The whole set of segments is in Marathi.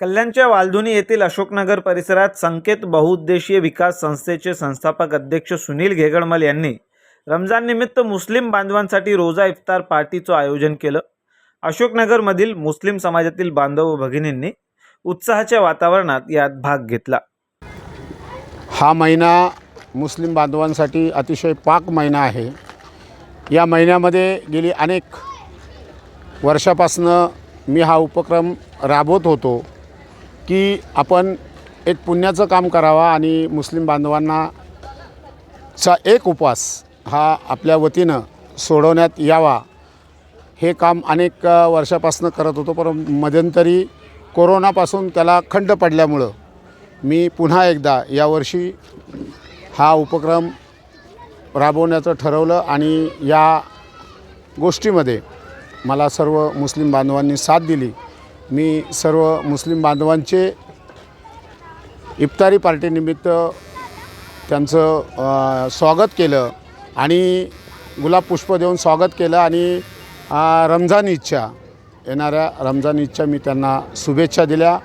कल्याणच्या वालधुनी येथील अशोकनगर परिसरात संकेत बहुउद्देशीय विकास संस्थेचे संस्थापक अध्यक्ष सुनील घेगडमल यांनी रमजाननिमित्त मुस्लिम बांधवांसाठी रोजा इफ्तार पार्टीचं आयोजन केलं. अशोकनगरमधील मुस्लिम समाजातील बांधव भगिनींनी उत्साहाच्या वातावरणात यात भाग घेतला. हा महिना मुस्लिम बांधवांसाठी अतिशय पाक महिना आहे. या महिन्यामध्ये गेली अनेक वर्षापासनं मी हा उपक्रम राबवत होतो. की आपण एक पुण्याचं काम करावा आणि मुस्लिम बांधवांना चा एक उपवास हा आपल्या वतीनं सोडवण्यात यावा. हे काम अनेक वर्षापासून करत होतो पण मध्यंतरी कोरोनापासून त्याला खंड पडल्यामुळं मी पुन्हा एकदा यावर्षी हा उपक्रम राबवण्याचं ठरवलं आणि या गोष्टीमध्ये मला सर्व मुस्लिम बांधवांनी साथ दिली. मी सर्व मुस्लिम बांधवांचे इफ्तारी पार्टीनिमित्त त्यांचं स्वागत केलं आणि गुलाब पुष्प देऊन स्वागत केलं आणि रमजान ईदच्या येणाऱ्या रमजान ईदच्या मी त्यांना शुभेच्छा दिल्या.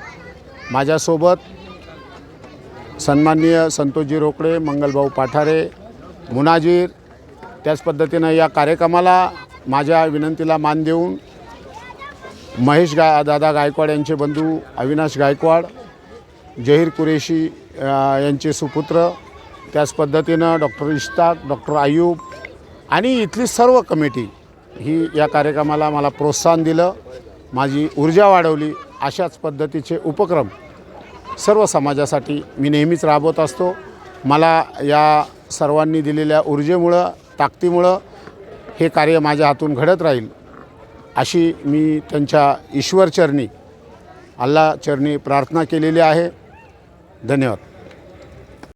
माझ्यासोबत सन्माननीय संतोषजी रोकडे मंगलभाऊ पाठारे मुनाजीर त्याच पद्धतीनं या कार्यक्रमाला माझ्या विनंतीला मान देऊन महेश गा दादा गायकवाड यांचे बंधू अविनाश गायकवाड जहीर कुरेशी यांचे सुपुत्र. त्याच पद्धतीनं डॉक्टर इश्ताक डॉक्टर आयूब आणि इथली सर्व कमिटी ही या कार्यक्रमाला मला प्रोत्साहन दिलं. माझी ऊर्जा वाढवली. अशाच पद्धतीचे उपक्रम सर्व समाजासाठी मी नेहमीच राबवत असतो. मला या सर्वांनी दिलेल्या ऊर्जेमुळं ताकदीमुळं हे कार्य माझ्या हातून घडत राहील. अशी मी त्यांच्या ईश्वरचरणी अल्लाचरणी प्रार्थना केलेली आहे. धन्यवाद.